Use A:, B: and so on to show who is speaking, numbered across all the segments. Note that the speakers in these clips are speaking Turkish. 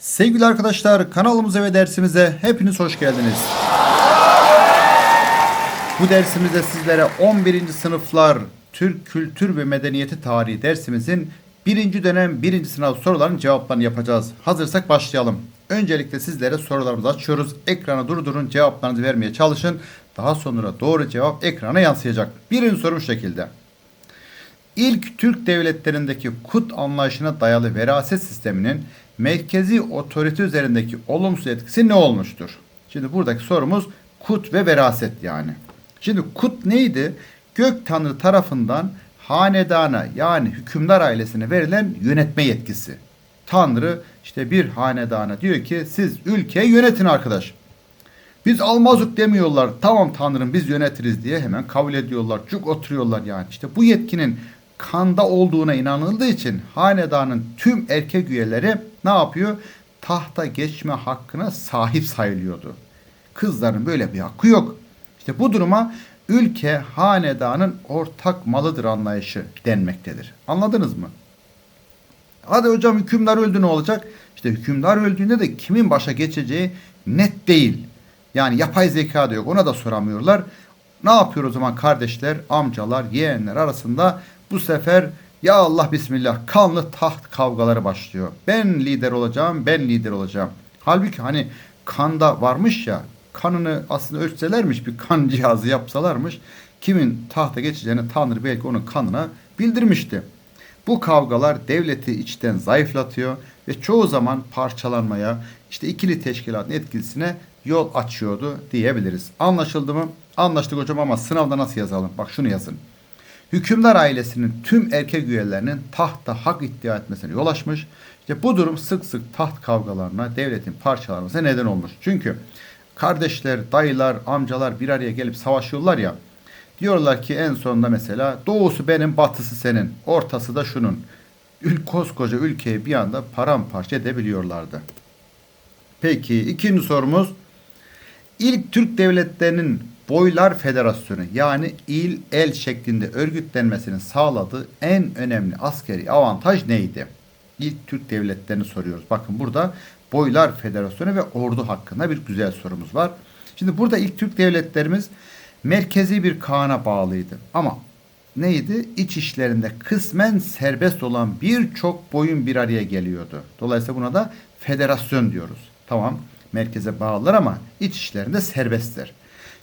A: Sevgili arkadaşlar kanalımıza ve dersimize hepiniz hoş geldiniz. Bu dersimizde sizlere 11. sınıflar Türk Kültür ve Medeniyeti Tarihi dersimizin birinci dönem birinci sınav sorularının cevaplarını yapacağız. Hazırsak başlayalım. Öncelikle sizlere sorularımızı açıyoruz. Ekrana durdurun cevaplarınızı vermeye çalışın. Daha sonra doğru cevap ekrana yansıyacak. Birinci sorum şekilde. İlk Türk devletlerindeki kut anlayışına dayalı veraset sisteminin merkezi otorite üzerindeki olumsuz etkisi ne olmuştur? Şimdi buradaki sorumuz kut ve veraset yani. Şimdi kut neydi? Gök Tanrı tarafından hanedana yani hükümdar ailesine verilen yönetme yetkisi. Tanrı işte bir hanedana diyor ki siz ülkeyi yönetin arkadaş. Biz almazuk demiyorlar. Tamam Tanrım biz yönetiriz diye hemen kabul ediyorlar. Cuk oturuyorlar yani. İşte bu yetkinin kanda olduğuna inanıldığı için hanedanın tüm erkek üyeleri ne yapıyor? Tahta geçme hakkına sahip sayılıyordu. Kızların böyle bir hakkı yok. İşte bu duruma ülke hanedanın ortak malıdır anlayışı denmektedir. Anladınız mı? Hadi hocam hükümdar öldü ne olacak? İşte hükümdar öldüğünde de kimin başa geçeceği net değil. Yani yapay zeka da yok. Ona da soramıyorlar. Ne yapıyor o zaman kardeşler, amcalar, yeğenler arasında bu sefer ya Allah bismillah kanlı taht kavgaları başlıyor. Ben lider olacağım, ben lider olacağım. Halbuki hani kanda varmış ya kanını aslında ölçselermiş bir kan cihazı yapsalarmış kimin tahta geçeceğini Tanrı belki onun kanına bildirmişti. Bu kavgalar devleti içten zayıflatıyor ve çoğu zaman parçalanmaya, işte ikili teşkilatın etkisine yol açıyordu diyebiliriz. Anlaşıldı mı? Anlaştık hocam ama sınavda nasıl yazalım? Bak şunu yazın. Hükümdar ailesinin tüm erkek üyelerinin tahta hak iddia etmesine yol açmış. İşte bu durum sık sık taht kavgalarına, devletin parçalanmasına neden olmuş. Çünkü kardeşler, dayılar, amcalar bir araya gelip savaşıyorlar ya. Diyorlar ki en sonunda mesela doğusu benim, batısı senin, ortası da şunun. Ül koskoca ülkeyi bir anda paramparça edebiliyorlardı. Peki ikinci sorumuz. İlk Türk devletlerinin Boylar Federasyonu yani il el şeklinde örgütlenmesini sağladığı en önemli askeri avantaj neydi? İlk Türk devletlerini soruyoruz. Bakın burada Boylar Federasyonu ve ordu hakkında bir güzel sorumuz var. Şimdi burada ilk Türk devletlerimiz merkezi bir kağana bağlıydı. Ama neydi? İç işlerinde kısmen serbest olan birçok boyun bir araya geliyordu. Dolayısıyla buna da federasyon diyoruz. Tamam merkeze bağlılar ama iç işlerinde serbestler.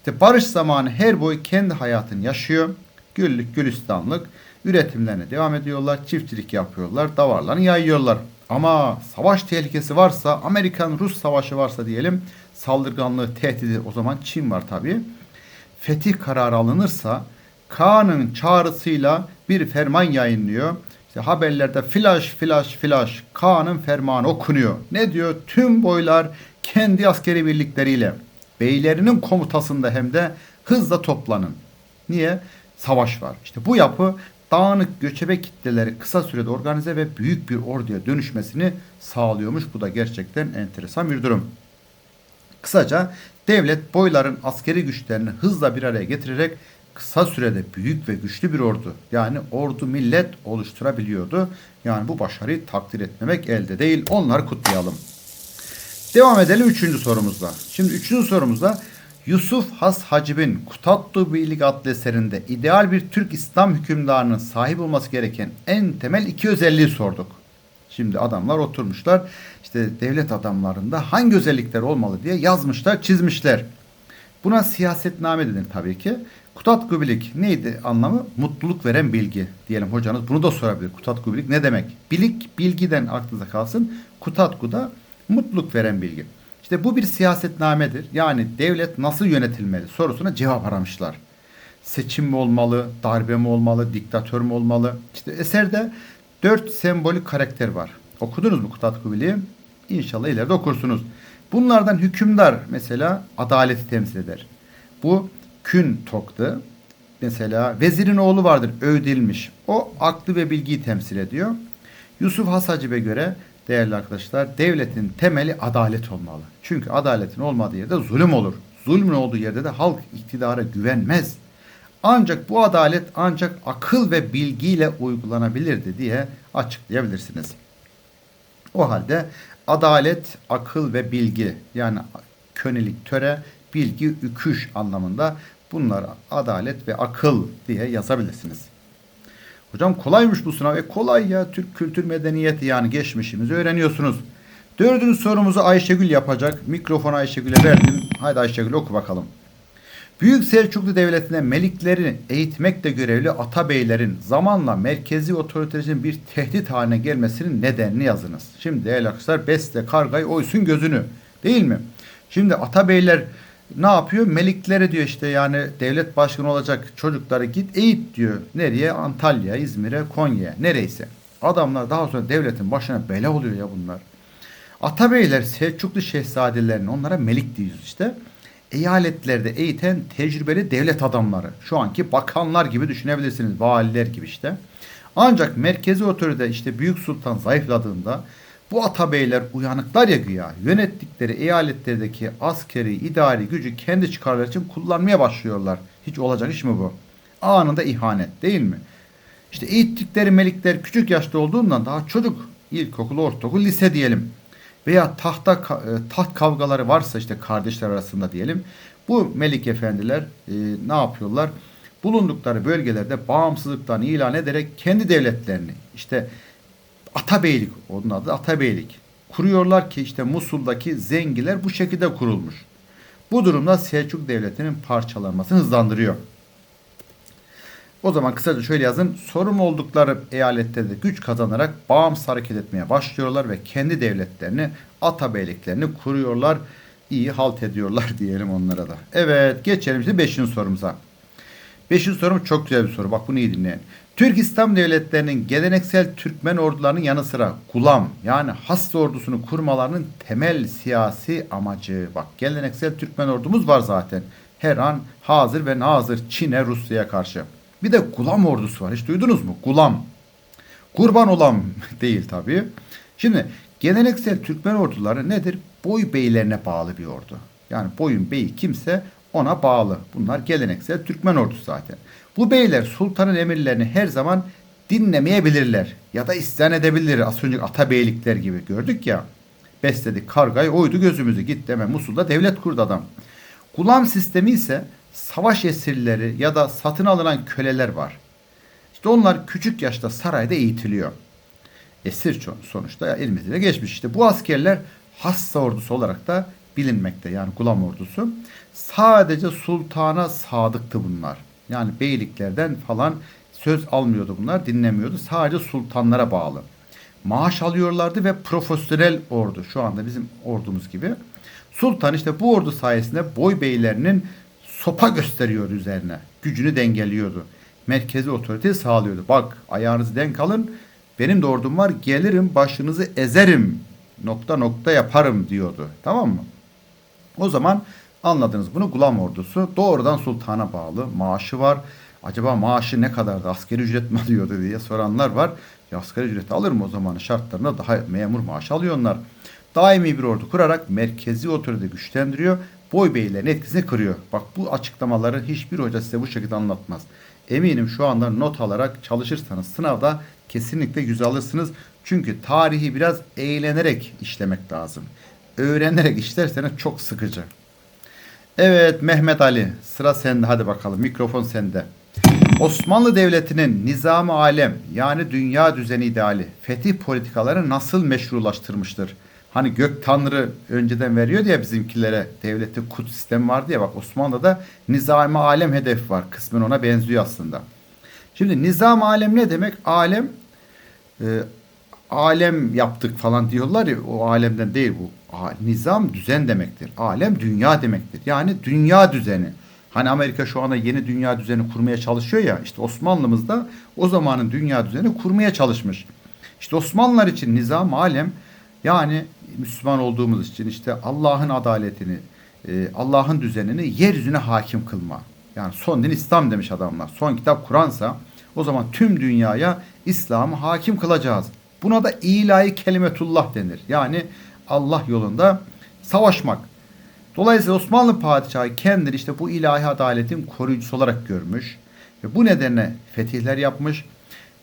A: İşte barış zamanı her boy kendi hayatını yaşıyor. Güllük gülistanlık üretimlerine devam ediyorlar. Çiftçilik yapıyorlar. Davarlarını yayıyorlar. Ama savaş tehlikesi varsa Amerikan-Rus savaşı varsa diyelim saldırganlığı tehdidi o zaman Çin var tabi. Fetih kararı alınırsa Kaan'ın çağrısıyla bir ferman yayınlıyor. İşte haberlerde flash flash flash Kaan'ın fermanı okunuyor. Ne diyor? Tüm boylar kendi askeri birlikleriyle beylerinin komutasında hem de hızla toplanın. Niye? Savaş var. İşte bu yapı dağınık göçebe kitleleri kısa sürede organize ve büyük bir orduya dönüşmesini sağlıyormuş. Bu da gerçekten enteresan bir durum. Kısaca devlet boyların askeri güçlerini hızla bir araya getirerek kısa sürede büyük ve güçlü bir ordu yani ordu millet oluşturabiliyordu. Yani bu başarıyı takdir etmemek elde değil. Onları kutlayalım. Devam edelim üçüncü sorumuzla. Şimdi üçüncü sorumuzda Yusuf Has Hacib'in Kutattu Birlik adlı eserinde ideal bir Türk İslam hükümdarının sahip olması gereken en temel iki özelliği sorduk. Şimdi adamlar oturmuşlar işte devlet adamlarında hangi özellikler olmalı diye yazmışlar çizmişler. Buna siyasetname denir tabii ki. Kutat Gubilik neydi anlamı? Mutluluk veren bilgi diyelim hocanız. Bunu da sorabilir. Kutat Gubilik ne demek? Bilik bilgiden aklınıza kalsın. Kutatku da mutluluk veren bilgi. İşte bu bir siyasetnamedir. Yani devlet nasıl yönetilmeli sorusuna cevap aramışlar. Seçim mi olmalı, darbe mi olmalı, diktatör mü olmalı? İşte eserde dört sembolik karakter var. Okudunuz mu Kutat Kubili'yi? İnşallah ileride okursunuz. Bunlardan hükümdar mesela adaleti temsil eder. Bu kün toktu. Mesela vezirin oğlu vardır övdilmiş. O aklı ve bilgiyi temsil ediyor. Yusuf Hasacib'e göre değerli arkadaşlar devletin temeli adalet olmalı. Çünkü adaletin olmadığı yerde zulüm olur. Zulmün olduğu yerde de halk iktidara güvenmez. Ancak bu adalet ancak akıl ve bilgiyle uygulanabilirdi diye açıklayabilirsiniz. O halde adalet, akıl ve bilgi yani könilik, töre, bilgi, üküş anlamında bunlar adalet ve akıl diye yazabilirsiniz. Hocam kolaymış bu sınav. E kolay ya. Türk kültür medeniyeti yani geçmişimizi öğreniyorsunuz. Dördüncü sorumuzu Ayşegül yapacak. Mikrofonu Ayşegül'e verdim. Haydi Ayşegül oku bakalım. Büyük Selçuklu Devleti'ne melikleri eğitmekle görevli atabeylerin zamanla merkezi otoritesinin bir tehdit haline gelmesinin nedenini yazınız. Şimdi değerli arkadaşlar beste kargay oysun gözünü değil mi? Şimdi atabeyler ne yapıyor? Melikleri diyor işte yani devlet başkanı olacak çocukları git eğit diyor. Nereye? Antalya, İzmir'e, Konya'ya nereyse. Adamlar daha sonra devletin başına bela oluyor ya bunlar. Atabeyler Selçuklu şehzadelerini onlara melik diyoruz işte. Eyaletlerde eğiten tecrübeli devlet adamları. Şu anki bakanlar gibi düşünebilirsiniz. Valiler gibi işte. Ancak merkezi otorite işte Büyük Sultan zayıfladığında bu atabeyler uyanıklar ya güya yönettikleri eyaletlerdeki askeri, idari gücü kendi çıkarları için kullanmaya başlıyorlar. Hiç olacak iş mi bu? Anında ihanet değil mi? İşte eğittikleri melikler küçük yaşta olduğundan daha çocuk ilkokul, ortaokul, lise diyelim veya tahta e, taht kavgaları varsa işte kardeşler arasında diyelim. Bu melik efendiler e, ne yapıyorlar? Bulundukları bölgelerde bağımsızlıktan ilan ederek kendi devletlerini işte Atabeylik onun adı Atabeylik kuruyorlar ki işte Musul'daki zengiler bu şekilde kurulmuş. Bu durumda Selçuk Devleti'nin parçalanmasını hızlandırıyor. O zaman kısaca şöyle yazın. Sorum oldukları eyaletlerde güç kazanarak bağımsız hareket etmeye başlıyorlar ve kendi devletlerini, atabeyliklerini kuruyorlar. İyi halt ediyorlar diyelim onlara da. Evet geçelim şimdi 5. sorumuza. 5. sorum çok güzel bir soru. Bak bunu iyi dinleyin. Türk İslam devletlerinin geleneksel Türkmen ordularının yanı sıra Gulam yani Haçlı ordusunu kurmalarının temel siyasi amacı. Bak geleneksel Türkmen ordumuz var zaten. Her an hazır ve nazır Çin'e Rusya'ya karşı. Bir de Gulam ordusu var. Hiç duydunuz mu? Gulam. Kurban olam değil tabii. Şimdi geleneksel Türkmen orduları nedir? Boy beylerine bağlı bir ordu. Yani boyun beyi kimse ona bağlı. Bunlar geleneksel Türkmen ordusu zaten. Bu beyler sultanın emirlerini her zaman dinlemeyebilirler ya da isyan edebilir. Az önce atabeylikler gibi gördük ya. Besledik kargayı oydu gözümüzü git deme Musul'da devlet kurdu adam. Gulam sistemi ise savaş esirleri ya da satın alınan köleler var. İşte onlar küçük yaşta sarayda eğitiliyor. Esir sonuçta elimizde geçmiş. İşte bu askerler Hassa ordusu olarak da bilinmekte. Yani Gulam ordusu. Sadece sultana sadıktı bunlar. Yani beyliklerden falan söz almıyordu bunlar, dinlemiyordu. Sadece sultanlara bağlı. Maaş alıyorlardı ve profesyonel ordu. Şu anda bizim ordumuz gibi. Sultan işte bu ordu sayesinde boy beylerinin sopa gösteriyor üzerine. Gücünü dengeliyordu. Merkezi otoriteyi sağlıyordu. Bak ayağınızı denk alın. Benim de ordum var. Gelirim başınızı ezerim. Nokta nokta yaparım diyordu. Tamam mı? O zaman anladınız bunu. Gulam ordusu doğrudan sultana bağlı. Maaşı var. Acaba maaşı ne kadardı? Askeri ücret mi alıyordu diye soranlar var. Ya asgari ücret alır mı o zaman şartlarına daha memur maaşı alıyorlar. Daimi bir ordu kurarak merkezi otorite güçlendiriyor boy beylerin etkisini kırıyor. Bak bu açıklamaları hiçbir hoca size bu şekilde anlatmaz. Eminim şu anda not alarak çalışırsanız sınavda kesinlikle yüz alırsınız. Çünkü tarihi biraz eğlenerek işlemek lazım. Öğrenerek işlerseniz çok sıkıcı. Evet Mehmet Ali sıra sende hadi bakalım mikrofon sende. Osmanlı Devleti'nin nizam alem yani dünya düzeni ideali fetih politikaları nasıl meşrulaştırmıştır? Hani gök tanrı önceden veriyor ya bizimkilere devlette kut sistemi vardı ya bak Osmanlı'da nizam alem hedef var. Kısmen ona benziyor aslında. Şimdi nizam alem ne demek? Alem e, alem yaptık falan diyorlar ya o alemden değil bu. Nizam düzen demektir. Alem dünya demektir. Yani dünya düzeni. Hani Amerika şu anda yeni dünya düzeni kurmaya çalışıyor ya işte Osmanlımız da o zamanın dünya düzeni kurmaya çalışmış. İşte Osmanlılar için nizam alem yani Müslüman olduğumuz için işte Allah'ın adaletini, e, Allah'ın düzenini yeryüzüne hakim kılma. Yani son din İslam demiş adamlar. Son kitap Kur'ansa o zaman tüm dünyaya İslam'ı hakim kılacağız. Buna da ilahi kelimetullah denir. Yani Allah yolunda savaşmak. Dolayısıyla Osmanlı padişahı kendini işte bu ilahi adaletin koruyucusu olarak görmüş. Ve bu nedenle fetihler yapmış.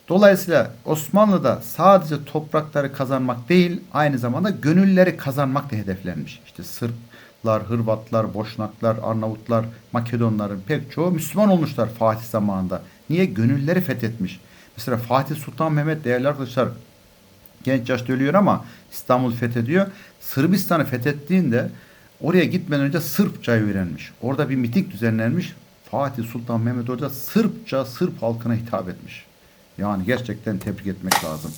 A: Dolayısıyla Osmanlı'da sadece toprakları kazanmak değil, aynı zamanda gönülleri kazanmak da hedeflenmiş. İşte Sırplar, Hırvatlar, Boşnaklar, Arnavutlar, Makedonların pek çoğu Müslüman olmuşlar Fatih zamanında. Niye? Gönülleri fethetmiş. Mesela Fatih Sultan Mehmet değerli arkadaşlar genç yaşta ölüyor ama İstanbul fethediyor. Sırbistan'ı fethettiğinde oraya gitmeden önce Sırpçayı öğrenmiş. Orada bir miting düzenlenmiş. Fatih Sultan Mehmet Hoca Sırpça Sırp halkına hitap etmiş. Yani gerçekten tebrik etmek lazım.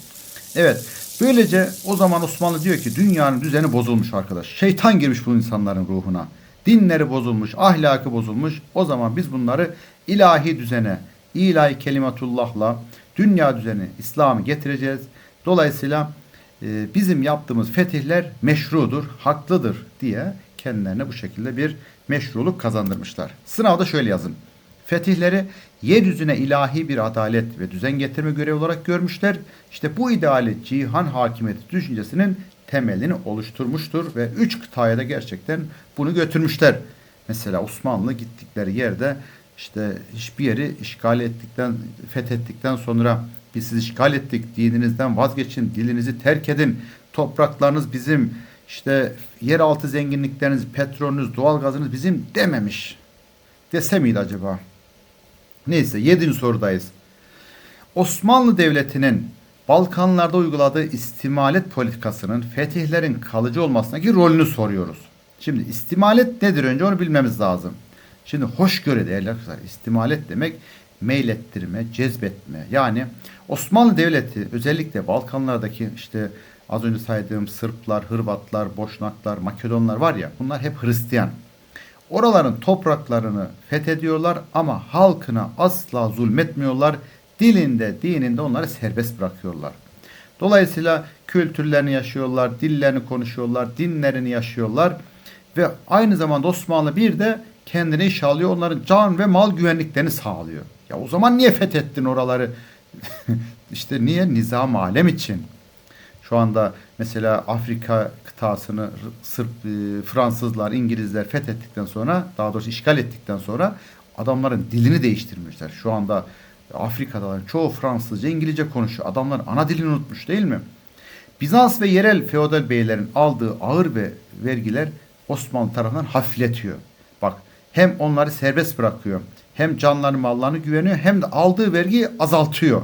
A: Evet. Böylece o zaman Osmanlı diyor ki dünyanın düzeni bozulmuş arkadaş. Şeytan girmiş bu insanların ruhuna. Dinleri bozulmuş, ahlakı bozulmuş. O zaman biz bunları ilahi düzene, ilahi kelimatullahla dünya düzeni, İslam'ı getireceğiz. Dolayısıyla e, bizim yaptığımız fetihler meşrudur, haklıdır diye kendilerine bu şekilde bir meşruluk kazandırmışlar. Sınavda şöyle yazın. Fetihleri yeryüzüne ilahi bir adalet ve düzen getirme görevi olarak görmüşler. İşte bu ideali cihan hakimiyeti düşüncesinin temelini oluşturmuştur ve üç kıtaya da gerçekten bunu götürmüşler. Mesela Osmanlı gittikleri yerde işte hiçbir yeri işgal ettikten, fethettikten sonra biz sizi işgal ettik, dininizden vazgeçin, dilinizi terk edin, topraklarınız bizim, işte yeraltı zenginlikleriniz, petrolünüz, doğalgazınız bizim dememiş. Dese miydi acaba? Neyse yedinci sorudayız. Osmanlı Devleti'nin Balkanlarda uyguladığı istimalet politikasının fetihlerin kalıcı olmasındaki rolünü soruyoruz. Şimdi istimalet nedir önce onu bilmemiz lazım. Şimdi hoşgörü değerli arkadaşlar. İstimalet demek meylettirme, cezbetme. Yani Osmanlı Devleti özellikle Balkanlardaki işte az önce saydığım Sırplar, Hırvatlar, Boşnaklar, Makedonlar var ya bunlar hep Hristiyan. Oraların topraklarını fethediyorlar ama halkına asla zulmetmiyorlar. Dilinde, dininde onları serbest bırakıyorlar. Dolayısıyla kültürlerini yaşıyorlar, dillerini konuşuyorlar, dinlerini yaşıyorlar ve aynı zamanda Osmanlı bir de kendine iş alıyor, onların can ve mal güvenliklerini sağlıyor. Ya o zaman niye fethettin oraları? İşte niye? Nizam alem için. Şu anda mesela Afrika kıtasını Sırp, e, Fransızlar, İngilizler fethettikten sonra, daha doğrusu işgal ettikten sonra adamların dilini değiştirmişler. Şu anda Afrika'da çoğu Fransızca, İngilizce konuşuyor. Adamlar ana dilini unutmuş değil mi? Bizans ve yerel feodal beylerin aldığı ağır ve vergiler Osmanlı tarafından hafifletiyor. Bak hem onları serbest bırakıyor. Hem canlarını mallarını güveniyor hem de aldığı vergiyi azaltıyor.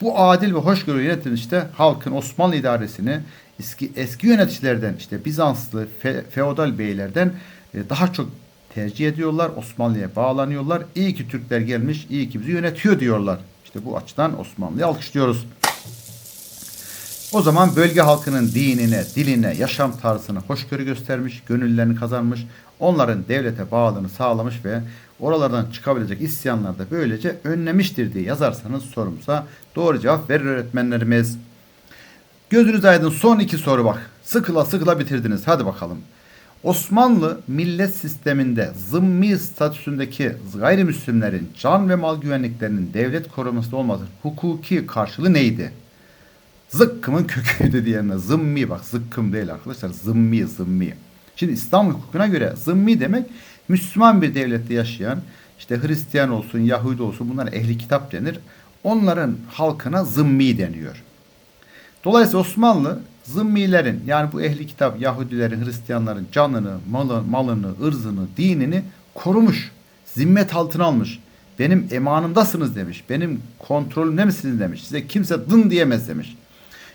A: Bu adil ve hoşgörü yönetim işte halkın Osmanlı idaresini eski, eski yöneticilerden işte Bizanslı fe, feodal beylerden e, daha çok tercih ediyorlar. Osmanlı'ya bağlanıyorlar. İyi ki Türkler gelmiş, iyi ki bizi yönetiyor diyorlar. İşte bu açıdan Osmanlı'yı alkışlıyoruz. O zaman bölge halkının dinine, diline, yaşam tarzına hoşgörü göstermiş, gönüllerini kazanmış, onların devlete bağlılığını sağlamış ve oralardan çıkabilecek isyanlar da böylece önlemiştir diye yazarsanız sorumuza doğru cevap verir öğretmenlerimiz. Gözünüz aydın son iki soru bak. Sıkıla sıkıla bitirdiniz. Hadi bakalım. Osmanlı millet sisteminde zımmi statüsündeki gayrimüslimlerin can ve mal güvenliklerinin devlet korumasında olması hukuki karşılığı neydi? Zıkkımın köküydü diyenler. Zımmi bak zıkkım değil arkadaşlar. Zımmi zımmi. Şimdi İslam hukukuna göre zımmi demek Müslüman bir devlette yaşayan işte Hristiyan olsun, Yahudi olsun bunlar ehli kitap denir. Onların halkına zımmi deniyor. Dolayısıyla Osmanlı zımmilerin yani bu ehli kitap Yahudilerin, Hristiyanların canını, malı, malını, ırzını, dinini korumuş. Zimmet altına almış. Benim emanımdasınız demiş. Benim kontrolümde misiniz demiş. Size kimse dın diyemez demiş.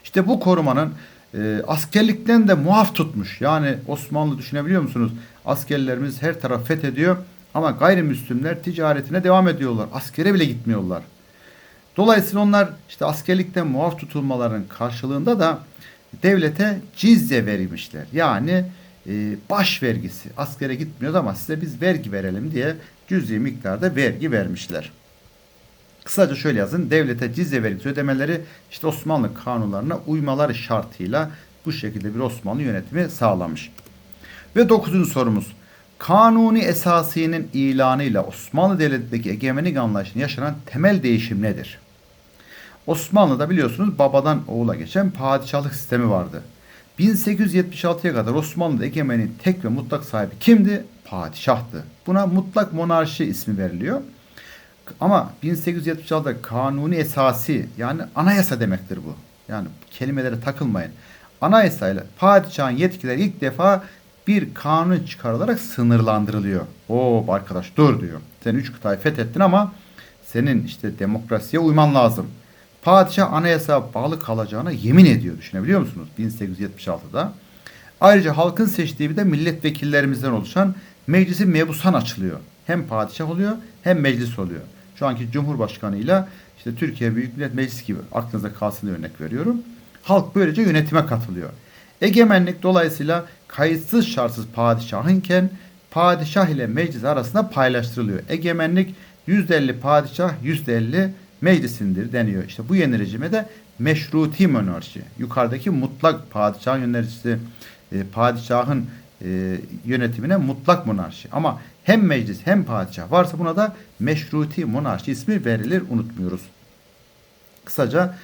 A: İşte bu korumanın e, askerlikten de muaf tutmuş. Yani Osmanlı düşünebiliyor musunuz? Askerlerimiz her taraf fethediyor ama gayrimüslimler ticaretine devam ediyorlar. Askere bile gitmiyorlar. Dolayısıyla onlar işte askerlikten muaf tutulmaların karşılığında da devlete cizye verilmişler. Yani e, baş vergisi. Askere gitmiyoruz ama size biz vergi verelim diye cüzi miktarda vergi vermişler. Kısaca şöyle yazın. Devlete cizye vergisi ödemeleri işte Osmanlı kanunlarına uymaları şartıyla bu şekilde bir Osmanlı yönetimi sağlamış. Ve dokuzuncu sorumuz. Kanuni esasinin ilanıyla Osmanlı Devleti'ndeki egemenlik anlayışında yaşanan temel değişim nedir? Osmanlı'da biliyorsunuz babadan oğula geçen padişahlık sistemi vardı. 1876'ya kadar Osmanlı'da egemenin tek ve mutlak sahibi kimdi? Padişahtı. Buna mutlak monarşi ismi veriliyor. Ama 1876'da kanuni esası yani anayasa demektir bu. Yani kelimelere takılmayın. Anayasayla padişahın yetkileri ilk defa bir kanun çıkarılarak sınırlandırılıyor. Oo arkadaş dur diyor. Sen üç kıtayı fethettin ama senin işte demokrasiye uyman lazım. Padişah anayasa bağlı kalacağına yemin ediyor. Düşünebiliyor musunuz? 1876'da. Ayrıca halkın seçtiği bir de milletvekillerimizden oluşan meclisi mebusan açılıyor. Hem padişah oluyor hem meclis oluyor. Şu anki Cumhurbaşkanıyla işte Türkiye Büyük Millet Meclisi gibi aklınıza kalsın örnek veriyorum. Halk böylece yönetime katılıyor. Egemenlik dolayısıyla kayıtsız şartsız padişahınken padişah ile meclis arasında paylaştırılıyor. Egemenlik %50 padişah %50 meclisindir deniyor. İşte bu yeni rejime de meşruti monarşi. Yukarıdaki mutlak padişah yöneticisi e, padişahın e, yönetimine mutlak monarşi. Ama hem meclis hem padişah varsa buna da meşruti monarşi ismi verilir unutmuyoruz. Kısaca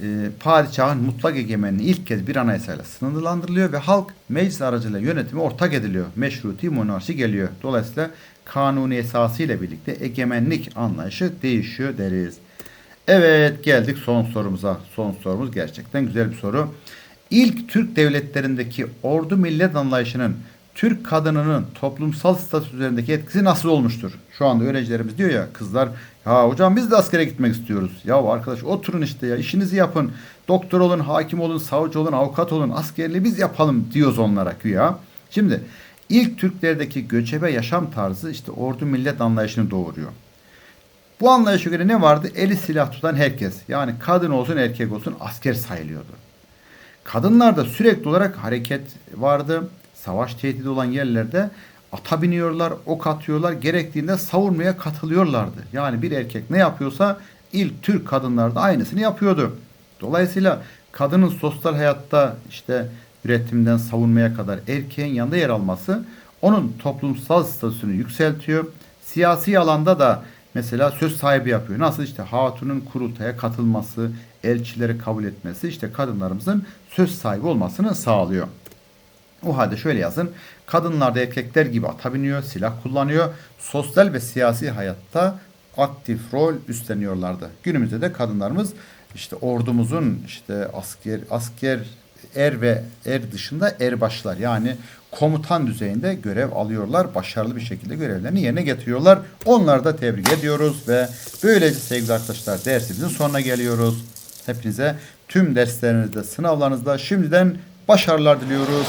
A: e, padişahın mutlak egemenliği ilk kez bir anayasayla sınırlandırılıyor ve halk meclis aracılığıyla yönetimi ortak ediliyor. Meşruti monarşi geliyor. Dolayısıyla kanuni esası ile birlikte egemenlik anlayışı değişiyor deriz. Evet geldik son sorumuza. Son sorumuz gerçekten güzel bir soru. İlk Türk devletlerindeki ordu millet anlayışının Türk kadınının toplumsal statü üzerindeki etkisi nasıl olmuştur? Şu anda öğrencilerimiz diyor ya kızlar ya hocam biz de askere gitmek istiyoruz. Ya arkadaş oturun işte ya işinizi yapın. Doktor olun, hakim olun, savcı olun, avukat olun. Askerliği biz yapalım diyoruz onlara güya. Şimdi ilk Türklerdeki göçebe yaşam tarzı işte ordu millet anlayışını doğuruyor. Bu anlayışa göre ne vardı? Eli silah tutan herkes yani kadın olsun erkek olsun asker sayılıyordu. Kadınlarda sürekli olarak hareket vardı. Savaş tehdidi olan yerlerde ata biniyorlar, ok atıyorlar, gerektiğinde savunmaya katılıyorlardı. Yani bir erkek ne yapıyorsa ilk Türk kadınlar da aynısını yapıyordu. Dolayısıyla kadının sosyal hayatta işte üretimden savunmaya kadar erkeğin yanında yer alması onun toplumsal statüsünü yükseltiyor. Siyasi alanda da mesela söz sahibi yapıyor. Nasıl işte hatunun kurultaya katılması, elçileri kabul etmesi işte kadınlarımızın söz sahibi olmasını sağlıyor. O halde şöyle yazın. Kadınlar da erkekler gibi ata biniyor, silah kullanıyor. Sosyal ve siyasi hayatta aktif rol üstleniyorlardı. Günümüzde de kadınlarımız işte ordumuzun işte asker asker er ve er dışında erbaşlar yani komutan düzeyinde görev alıyorlar. Başarılı bir şekilde görevlerini yerine getiriyorlar. Onları da tebrik ediyoruz ve böylece sevgili arkadaşlar dersimizin sonuna geliyoruz. Hepinize tüm derslerinizde, sınavlarınızda şimdiden başarılar diliyoruz.